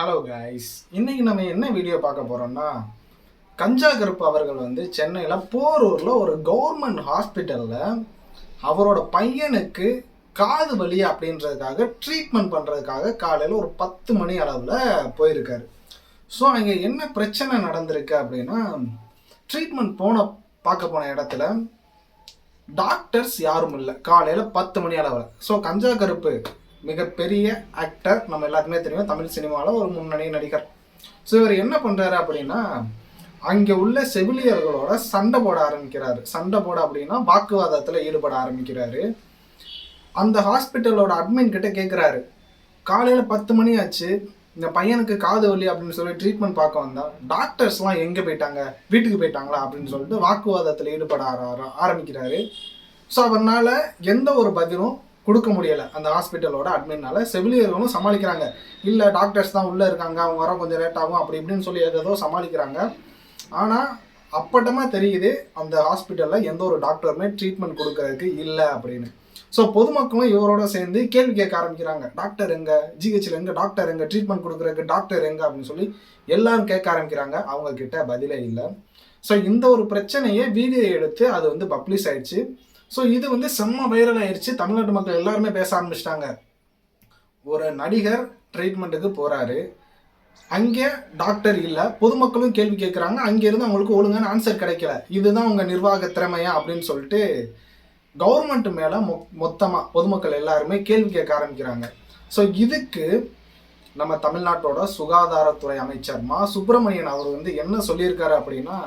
Hello guys இன்னைக்கு நம்ம என்ன வீடியோ பார்க்க போறோம்னா கஞ்சா கருப்பு அவர்கள் வந்து சென்னையில் போரூரில் ஒரு கவர்மெண்ட் ஹாஸ்பிட்டலில் அவரோட பையனுக்கு காது வலி அப்படின்றதுக்காக ட்ரீட்மெண்ட் பண்ணுறதுக்காக காலையில் ஒரு பத்து மணி அளவில் போயிருக்காரு. ஸோ அங்கே என்ன பிரச்சனை நடந்திருக்கு அப்படின்னா ட்ரீட்மெண்ட் போன பார்க்க போன இடத்துல டாக்டர்ஸ் யாரும் இல்லை. காலையில் பத்து மணி அளவில். ஸோ கஞ்சா கருப்பு மிகப்பெரிய ஆக்டர் நம்ம எல்லாத்துக்குமே தெரியும். தமிழ் சினிமாவில் ஒரு முன்னணி நடிகர். ஸோ இவர் என்ன பண்ணுறாரு அப்படின்னா அங்கே உள்ள செவிலியர்களோட சண்டை போட ஆரம்பிக்கிறாரு. சண்டை போட அப்படின்னா வாக்குவாதத்தில் ஈடுபட ஆரம்பிக்கிறாரு. அந்த ஹாஸ்பிட்டலோட அட்மின் கிட்ட கேட்குறாரு காலையில் பத்து மணி ஆச்சு. இந்த பையனுக்கு காது வலி அப்படின்னு சொல்லி ட்ரீட்மெண்ட் பார்க்க வந்தா டாக்டர்ஸ்லாம் எங்கே போயிட்டாங்க? வீட்டுக்கு போயிட்டாங்களா? அப்படின்னு சொல்லிட்டு வாக்குவாதத்தில் ஈடுபட ஆர- ஆரம்பிக்கிறாரு. ஸோ அவனால் எந்த ஒரு பதிலும் கொடுக்க முடியலை அந்த ஹாஸ்பிட்டலோட அட்மின்னால. செவிலியர்களும் சமாளிக்கிறாங்க. இல்லை டாக்டர்ஸ் தான் உள்ளே இருக்காங்க அவங்க வர கொஞ்சம் லேட் ஆகும் அப்படி இப்படின்னு சொல்லி ஏதோ சமாளிக்கிறாங்க. ஆனால் அப்பட்டமாக தெரியுது அந்த ஹாஸ்பிட்டலில் எந்த ஒரு டாக்டருமே ட்ரீட்மெண்ட் கொடுக்கறதுக்கு இல்லை அப்படின்னு. ஸோ பொதுமக்களும் இவரோட சேர்ந்து கேள்வி கேட்க ஆரம்பிக்கிறாங்க. டாக்டர் எங்க? ஜிஹெச்சில் எங்க? டாக்டர் எங்க? ட்ரீட்மெண்ட் கொடுக்குறதுக்கு டாக்டர் எங்க? அப்படின்னு சொல்லி எல்லாரும் கேட்க ஆரம்பிக்கிறாங்க. அவங்க கிட்ட பதிலே இல்லை. ஸோ இந்த ஒரு பிரச்சனையை வீடியோ எடுத்து அது வந்து பப்ளிஷ் ஆயிடுச்சு. ஸோ இது வந்து செம்ம வைரல் ஆயிடுச்சு. தமிழ்நாட்டு மக்கள் எல்லாருமே பேச ஆரம்பிச்சிட்டாங்க. ஒரு நடிகர் ட்ரீட்மெண்ட்டுக்கு போகிறாரு அங்கே டாக்டர் இல்லை. பொதுமக்களும் கேள்வி கேட்குறாங்க அங்கேருந்து அவங்களுக்கு ஒழுங்கான ஆன்சர் கிடைக்கல. இதுதான் உங்கள் நிர்வாக திறமையா அப்படின்னு சொல்லிட்டு கவர்மெண்ட் மேலே மொ மொத்தமாக பொதுமக்கள் எல்லாருமே கேள்வி கேட்க ஆரம்பிக்கிறாங்க. ஸோ இதுக்கு நம்ம தமிழ்நாட்டோட சுகாதாரத்துறை அமைச்சர் மா. சுப்பிரமணியன் அவர் வந்து என்ன சொல்லியிருக்காரு அப்படின்னா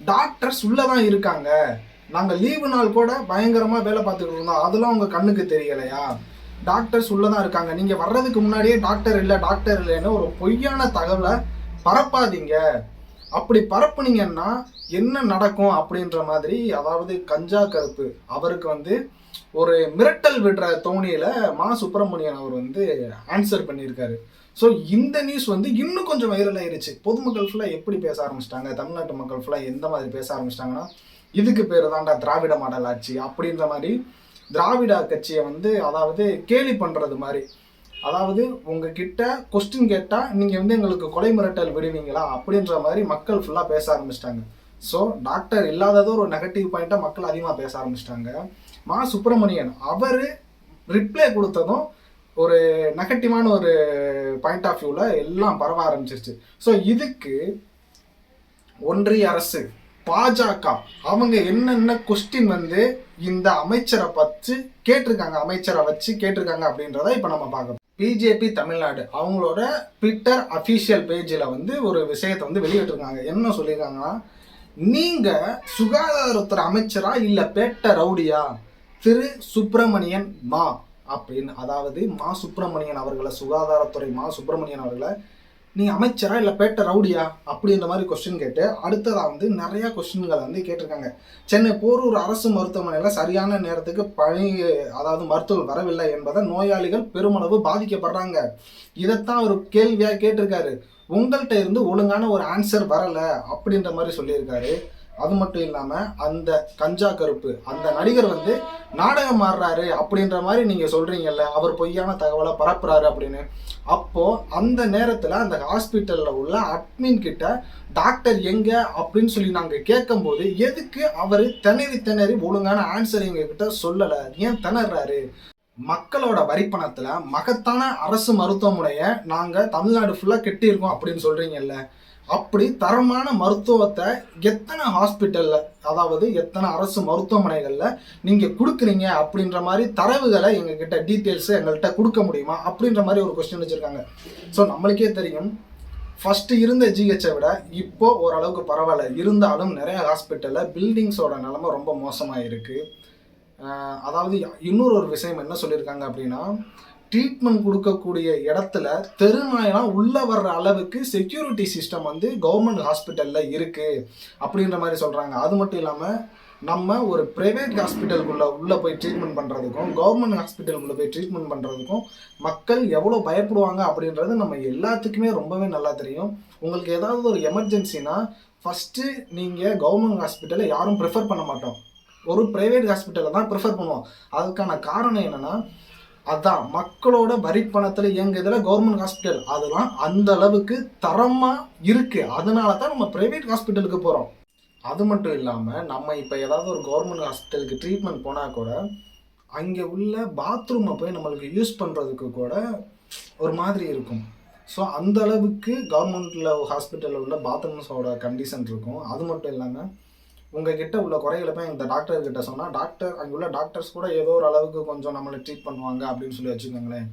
டாக்டர்ஸ் உள்ளே தான் இருக்காங்க. நாங்கள் லீவு நாள் கூட பயங்கரமாக வேலை பார்த்துக்கிட்டு இருந்தோம். அதெல்லாம் உங்கள் கண்ணுக்கு தெரியலையா? டாக்டர்ஸ் உள்ளே தான் இருக்காங்க. நீங்கள் வர்றதுக்கு முன்னாடியே டாக்டர் இல்லை டாக்டர் இல்லைன்னு ஒரு பொய்யான தகவலை பரப்பாதீங்க. அப்படி பரப்புனீங்கன்னா என்ன நடக்கும் அப்படின்ற மாதிரி அதாவது கஞ்சா கருப்பு அவருக்கு வந்து ஒரு மிரட்டல் விடுற தோணியில் மா சுப்பிரமணியன் அவர் வந்து ஆன்சர் பண்ணியிருக்காரு. ஸோ இந்த நியூஸ் வந்து இன்னும் கொஞ்சம் வைரல் ஆயிருச்சு. பொதுமக்கள் ஃபுல்லாக எப்படி பேச ஆரம்பிச்சிட்டாங்க? தமிழ்நாட்டு மக்கள் ஃபுல்லாக எந்த மாதிரி பேச ஆரம்பிச்சிட்டாங்கன்னா இதுக்கு பேர் தான்டா திராவிட மாடல் ஆட்சி அப்படின்ற மாதிரி திராவிட கட்சியை வந்து அதாவது கேலி பண்ணுறது மாதிரி. அதாவது உங்ககிட்ட கொஸ்டின் கேட்டால் நீங்கள் வந்து எங்களுக்கு கொலை மிரட்டல் விடுவீங்களா அப்படின்ற மாதிரி மக்கள் ஃபுல்லாக பேச ஆரம்பிச்சிட்டாங்க. ஸோ டாக்டர் இல்லாதது ஒரு நெகட்டிவ் பாயிண்ட்டாக மக்கள் அதிகமாக பேச ஆரம்பிச்சிட்டாங்க. மா சுப்பிரமணியன் அவர் ரிப்ளை கொடுத்ததும் ஒரு நெகட்டிவான ஒரு பாயிண்ட் ஆஃப் வியூவில் எல்லாம் பரவ ஆரம்பிச்சிருச்சு. ஸோ இதுக்கு ஒன்றிய அரசு பாஜக அவங்க என்னென்ன கொஸ்டின் வந்து இந்த அமைச்சரை பற்றி கேட்டிருக்காங்க அமைச்சரை வச்சு கேட்டிருக்காங்க அப்படின்றத இப்போ நம்ம பார்க்கணும் பிஜேபி தமிழ்நாடு அவங்களோட ட்விட்டர் அஃபீஷியல் பேஜில் வந்து ஒரு விஷயத்தை வந்து வெளியிட்டிருக்காங்க. என்ன சொல்லியிருக்காங்கன்னா நீங்கள் சுகாதாரத்துறை அமைச்சரா இல்லை பேட்ட ரவுடியா? திரு சுப்பிரமணியன் மா அப்படின்னு. அதாவது மா சுப்பிரமணியன் அவர்களை சுகாதாரத்துறை மா சுப்பிரமணியன் அவர்களை நீ அமைச்சரா இல்லை பேட்ட ரவுடியா? அப்படின்ற மாதிரி கொஸ்டின் கேட்டு அடுத்ததாக வந்து நிறையா கொஸ்டின்களை வந்து கேட்டிருக்காங்க. சென்னை போரூர் அரசு மருத்துவமனையில் சரியான நேரத்துக்கு பணி அதாவது மருத்துவர் வரவில்லை என்பதை நோயாளிகள் பெருமளவு பாதிக்கப்படுறாங்க. இதைத்தான் அவர் கேள்வியாக கேட்டிருக்காரு. உங்கள்கிட்ட இருந்து ஒழுங்கான ஒரு ஆன்சர் வரலை அப்படின்ற மாதிரி சொல்லியிருக்காரு. அது மட்டும் இல்லாமல் அந்த கஞ்சா கருப்பு அந்த நடிகர் வந்து நாடகம் மாறுறாரு அப்படின்ற மாதிரி நீங்கள் சொல்கிறீங்கல்ல அவர் பொய்யான தகவலை பரப்புறாரு அப்படின்னு. அப்போ அந்த நேரத்தில் அந்த ஹாஸ்பிட்டலில் உள்ள அட்மின் கிட்ட டாக்டர் எங்கே? அப்படின்னு சொல்லி நாங்கள் கேட்கும்போது எதுக்கு அவர் திணறி திணறி ஒழுங்கான ஆன்சர் எங்க கிட்ட ஏன் திணறாரு? மக்களோட வரிப்பணத்தில் மகத்தான அரசு மருத்துவமனையை நாங்கள் தமிழ்நாடு ஃபுல்லாக கெட்டியிருக்கோம் அப்படின்னு சொல்கிறீங்கல்ல அப்படி தரமான மருத்துவத்தை எத்தனை ஹாஸ்பிட்டலில் அதாவது எத்தனை அரசு மருத்துவமனைகளில் நீங்கள் கொடுக்குறீங்க அப்படின்ற மாதிரி தரவுகளை எங்ககிட்ட டீட்டெயில்ஸ் எங்கள்கிட்ட கொடுக்க முடியுமா அப்படின்ற மாதிரி ஒரு கொஸ்டின் வச்சிருக்காங்க. ஸோ நம்மளுக்கே தெரியும். ஃபஸ்ட்டு இருந்த ஜிஹெச்சை விட இப்போ ஓரளவுக்கு பரவாயில்ல. இருந்தாலும் நிறைய ஹாஸ்பிட்டலில் பில்டிங்ஸோட நிலமை ரொம்ப மோசமாக இருக்குது அதாவது இன்னொரு ஒரு விஷயம் என்ன சொல்லியிருக்காங்க அப்படின்னா ட்ரீட்மெண்ட் கொடுக்கக்கூடிய இடத்துல தெருநாயெல்லாம் உள்ளே வர்ற அளவுக்கு செக்யூரிட்டி சிஸ்டம் வந்து கவர்மெண்ட் ஹாஸ்பிட்டலில் இருக்குது அப்படின்ற மாதிரி சொல்கிறாங்க அது மட்டும் இல்லாமல் நம்ம ஒரு ப்ரைவேட் ஹாஸ்பிட்டலுக்குள்ளே உள்ளே போய் ட்ரீட்மெண்ட் பண்ணுறதுக்கும் கவர்மெண்ட் ஹாஸ்பிட்டலுக்குள்ளே போய் ட்ரீட்மெண்ட் பண்ணுறதுக்கும் மக்கள் எவ்வளோ பயப்படுவாங்க அப்படின்றது நம்ம எல்லாத்துக்குமே ரொம்பவே நல்லா தெரியும். உங்களுக்கு ஏதாவது ஒரு எமர்ஜென்சினா ஃபஸ்ட்டு நீங்கள் கவர்மெண்ட் ஹாஸ்பிட்டலை யாரும் ப்ரிஃபர் பண்ண மாட்டோம். ஒரு ப்ரைவேட் ஹாஸ்பிட்டலை தான் ப்ரிஃபர் பண்ணுவோம். அதுக்கான காரணம் என்னன்னா அதான் மக்களோட வரி பணத்துல இயங்குதுல கவர்மெண்ட் ஹாஸ்பிட்டல் அதெல்லாம் அந்த அளவுக்கு தரமா இருக்கு. அதனால தான் நம்ம பிரைவேட் ஹாஸ்பிட்டலுக்கு போறோம். அது மட்டும் இல்லாம நம்ம இப்ப ஏதாவது ஒரு கவர்மெண்ட் ஹாஸ்பிட்டலுக்கு ட்ரீட்மெண்ட் போனா கூட அங்க உள்ள பாத்ரூமை போய் நம்மளுக்கு யூஸ் பண்றதுக்கு கூட ஒரு மாதிரி இருக்கும். ஸோ அந்த அளவுக்கு கவர்மெண்ட்ல ஹாஸ்பிட்டலில் உள்ள பாத்ரூம்ஸோட கண்டிஷன் இருக்கும். அது மட்டும் இல்லாமல் உங்ககிட்ட உள்ள குறைகளை போய் இந்த டாக்டர் கிட்ட சொன்னால் டாக்டர் அங்கே உள்ள டாக்டர்ஸ் கூட ஏதோ ஒரு அளவுக்கு கொஞ்சம் நம்மளை ட்ரீட் பண்ணுவாங்க அப்படின்னு சொல்லி வச்சுக்கோங்களேன்.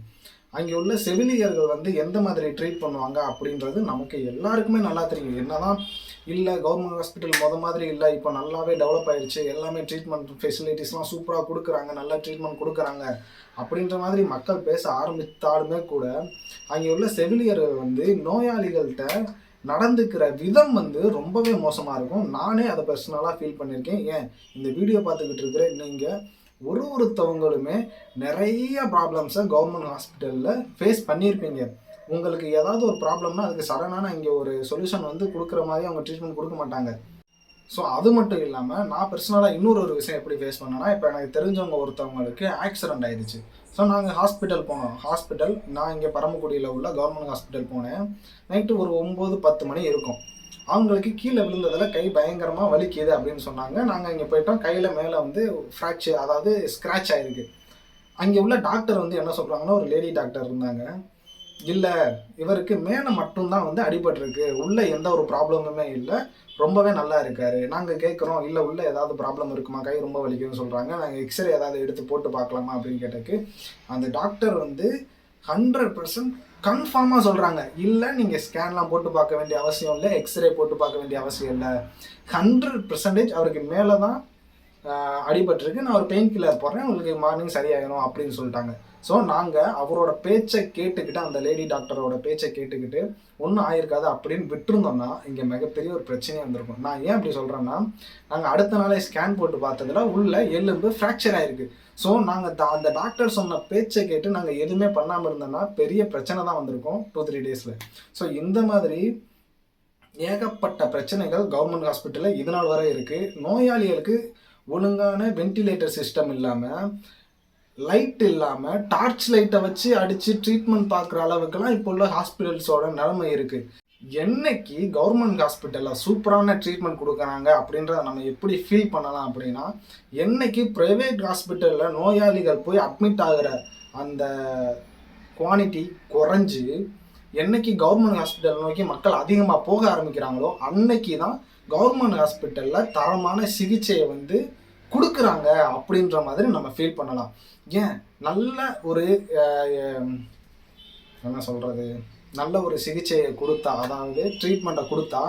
அங்கே உள்ள செவிலியர்கள் வந்து எந்த மாதிரி ட்ரீட் பண்ணுவாங்க அப்படின்றது நமக்கு எல்லாருக்குமே நல்லா தெரியும். என்னதான் இல்லை கவர்மெண்ட் ஹாஸ்பிட்டல் முத மாதிரி இல்லை இப்போ நல்லாவே டெவலப் ஆயிடுச்சு எல்லாமே ட்ரீட்மெண்ட் ஃபெசிலிட்டிஸ்லாம் சூப்பராக கொடுக்குறாங்க நல்லா ட்ரீட்மெண்ட் கொடுக்குறாங்க அப்படின்ற மாதிரி மக்கள் பேச ஆரம்பித்தாலுமே கூட அங்கே உள்ள செவிலியர்கள் வந்து நோயாளிகள்கிட்ட நடந்துக்கிற விதம் வந்து ரொம்பவே மோசமாக இருக்கும். நானே அதை பர்சனலாக ஃபீல் பண்ணியிருக்கேன். ஏன்? இந்த வீடியோ பார்த்துக்கிட்டு இருக்கிற நீங்கள் ஒரு ஒருத்தவங்களுமே நிறைய ப்ராப்ளம்ஸை கவர்மெண்ட் ஹாஸ்பிட்டலில் ஃபேஸ் பண்ணியிருப்பீங்க. உங்களுக்கு ஏதாவது ஒரு ப்ராப்ளம்னா அதுக்கு சடனான இங்கே ஒரு சொல்யூஷன் வந்து கொடுக்குற மாதிரி அவங்க ட்ரீட்மெண்ட் கொடுக்க மாட்டாங்க. ஸோ அது மட்டும் இல்லாமல் நான் பர்சனலாக இன்னொரு ஒரு விஷயம் எப்படி ஃபேஸ் பண்ணேன்னா இப்போ எனக்கு தெரிஞ்சவங்க ஒருத்தவங்களுக்கு ஆக்சிடென்ட் ஆயிடுச்சு. ஸோ நாங்கள் ஹாஸ்பிட்டல் போனோம். ஹாஸ்பிட்டல் நான் இங்கே பரமக்குடியில் உள்ள கவர்மெண்ட் ஹாஸ்பிட்டல் போனேன். நைட்டு ஒரு ஒம்பது பத்து மணி இருக்கும். அவங்களுக்கு கீழே விழுந்ததில் கை பயங்கரமாக வலிக்குது அப்படின்னு சொன்னாங்க. நாங்கள் இங்கே போயிட்டோம். கையில் மேலே வந்து ஃப்ராக்சர் அதாவது ஸ்க்ராட்ச் ஆகிருக்கு அங்கே உள்ள டாக்டர் வந்து என்ன சொல்கிறாங்கன்னா ஒரு லேடி டாக்டர் இருந்தாங்க. இல்லை இவருக்கு மேலே மட்டும்தான் வந்து அடிபட்டிருக்கு. உள்ளே எந்த ஒரு ப்ராப்ளமுமே இல்லை. ரொம்பவே நல்லா இருக்காரு. நாங்கள் கேட்குறோம் இல்லை உள்ள ஏதாவது ப்ராப்ளம் இருக்குமா? கை ரொம்ப வலிக்கும்னு சொல்கிறாங்க நாங்கள் எக்ஸ்ரே ஏதாவது எடுத்து போட்டு பார்க்கலாமா? அப்படின்னு கேட்டதுக்கு அந்த டாக்டர் வந்து ஹண்ட்ரட் பர்சன்ட் கன்ஃபார்மாக சொல்கிறாங்க இல்லை நீங்கள் ஸ்கேன்லாம் போட்டு பார்க்க வேண்டிய அவசியம் இல்லை. எக்ஸ்ரே போட்டு பார்க்க வேண்டிய அவசியம் இல்லை. ஹண்ட்ரட் பர்சன்டேஜ் அவருக்கு மேலே தான் அடிபட்டிருக்கு. நான் ஒரு பெயின் கில்லர் போடுறேன். உங்களுக்கு மார்னிங் சரியாயிடும் அப்படின்னு சொல்லிட்டாங்க. ஸோ நாங்கள் அவரோட பேச்சை கேட்டுக்கிட்டு அந்த லேடி டாக்டரோட பேச்சை கேட்டுக்கிட்டு ஒன்றும் ஆயிருக்காது அப்படின்னு விட்டுருந்தோம்னா இங்கே மிகப்பெரிய ஒரு பிரச்சனையாக இருந்திருக்கும். நான் ஏன் அப்படி சொல்கிறேன்னா நாங்கள் அடுத்த நாளே ஸ்கேன் போட்டு பார்த்ததுல உள்ள எலும்பு ஃப்ராக்சர் ஆயிருக்கு. ஸோ நாங்கள் அந்த டாக்டர் சொன்ன பேச்சை கேட்டு நாங்கள் எதுவுமே பண்ணாமல் இருந்தோம்னா பெரிய பிரச்சனை தான் வந்திருக்கும் டூ த்ரீ டேஸில் ஸோ இந்த மாதிரி ஏகப்பட்ட பிரச்சனைகள் கவர்மெண்ட் ஹாஸ்பிட்டலில் இது நாள் வரை இருக்குது நோயாளிகளுக்கு ஒழுங்கான வென்டிலேட்டர் சிஸ்டம் இல்லாமல் லைட் இல்லாமல் டார்ச் லைட்டை வச்சு அடித்து ட்ரீட்மெண்ட் பார்க்குற அளவுக்குலாம் இப்போ உள்ள ஹாஸ்பிட்டல்ஸோட நிலைமை இருக்குது என்னைக்கு கவர்மெண்ட் ஹாஸ்பிட்டலில் சூப்பரான ட்ரீட்மெண்ட் கொடுக்குறாங்க அப்படின்றத நம்ம எப்படி ஃபீல் பண்ணலாம் அப்படின்னா என்னைக்கு ப்ரைவேட் ஹாஸ்பிட்டலில் நோயாளிகள் போய் அட்மிட் ஆகிற அந்த குவான்டிட்டி குறைஞ்சி என்னைக்கு கவர்மெண்ட் ஹாஸ்பிட்டல் நோக்கி மக்கள் அதிகமாக போக ஆரம்பிக்கிறாங்களோ அன்னைக்கு தான் கவர்மெண்ட் ஹாஸ்பிட்டலில் தரமான சிகிச்சையை வந்து கொடுக்குறாங்க அப்படின்ற மாதிரி நம்ம ஃபீல் பண்ணலாம். ஏன்? நல்ல ஒரு என்ன சொல்கிறது நல்ல ஒரு சிகிச்சையை கொடுத்தா அதாவது ட்ரீட்மெண்ட்டை கொடுத்தா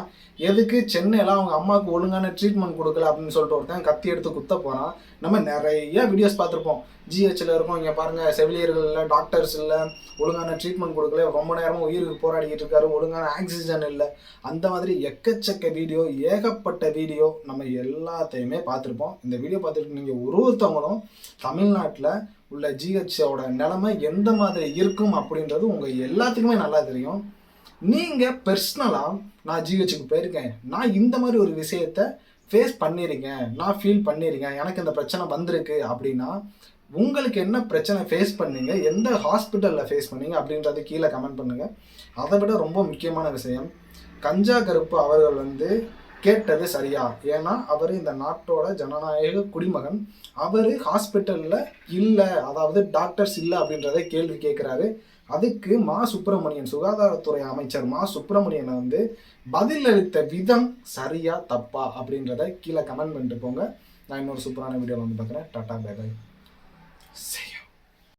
எதுக்கு சென்னையில் அவங்க அம்மாவுக்கு ஒழுங்கான ட்ரீட்மெண்ட் கொடுக்கல அப்படின்னு சொல்லிட்டு ஒருத்தன் கத்தி எடுத்து குத்த போகிறான் நம்ம நிறைய வீடியோஸ் பார்த்துருப்போம். ஜிஹெச்சில் இருக்கும். இங்கே பாருங்கள் செவிலியர்கள் இல்லை டாக்டர்ஸ் இல்லை ஒழுங்கான ட்ரீட்மெண்ட் கொடுக்கல ரொம்ப நேரமாக உயிருக்கு போராடிக்கிட்டு இருக்காரு ஒழுங்கான ஆக்சிஜன் இல்லை. அந்த மாதிரி எக்கச்சக்க வீடியோ ஏகப்பட்ட வீடியோ நம்ம எல்லாத்தையுமே பார்த்துருப்போம். இந்த வீடியோ பார்த்துட்டு நீங்கள் ஒரு ஒருத்தவங்களும் தமிழ்நாட்டில் உள்ள ஜிஹெச்சோட நிலைமை எந்த மாதிரி இருக்கும் அப்படின்றது உங்கள் எல்லாத்துக்குமே நல்லா தெரியும். நீங்கள் பர்சனலாக நான் ஜிஹெச்சுக்கு போயிருக்கேன். நான் இந்த மாதிரி ஒரு விஷயத்த ஃபேஸ் பண்ணியிருக்கேன் நான் ஃபீல் பண்ணியிருக்கேன் எனக்கு இந்த பிரச்சனை வந்திருக்கு அப்படின்னா உங்களுக்கு என்ன பிரச்சனை ஃபேஸ் பண்ணீங்க எந்த ஹாஸ்பிட்டலில் ஃபேஸ் பண்ணீங்க அப்படின்றது கீழே கமெண்ட் பண்ணுங்கள் அதை விட ரொம்ப முக்கியமான விஷயம் கஞ்சா கருப்பு அவர்கள் வந்து கேட்டது சரியா? ஏன்னா அவர் இந்த நாட்டோட ஜனநாயக குடிமகன். அவர் ஹாஸ்பிட்டலில் இல்லை அதாவது டாக்டர்ஸ் இல்லை அப்படின்றத கேள்வி கேட்குறாரு. அதுக்கு மா சுப்பிரமணியன் சுகாதாரத்துறை அமைச்சர் மா சுப்பிரமணியனை வந்து பதில் அளித்த விதம் சரியா தப்பா அப்படின்றத கீழே கமெண்ட் பண்ணிட்டு போங்க. நான் இன்னொரு சூப்பரான வீடியோவில் வந்து பார்க்குறேன். டாட்டா பை சரி.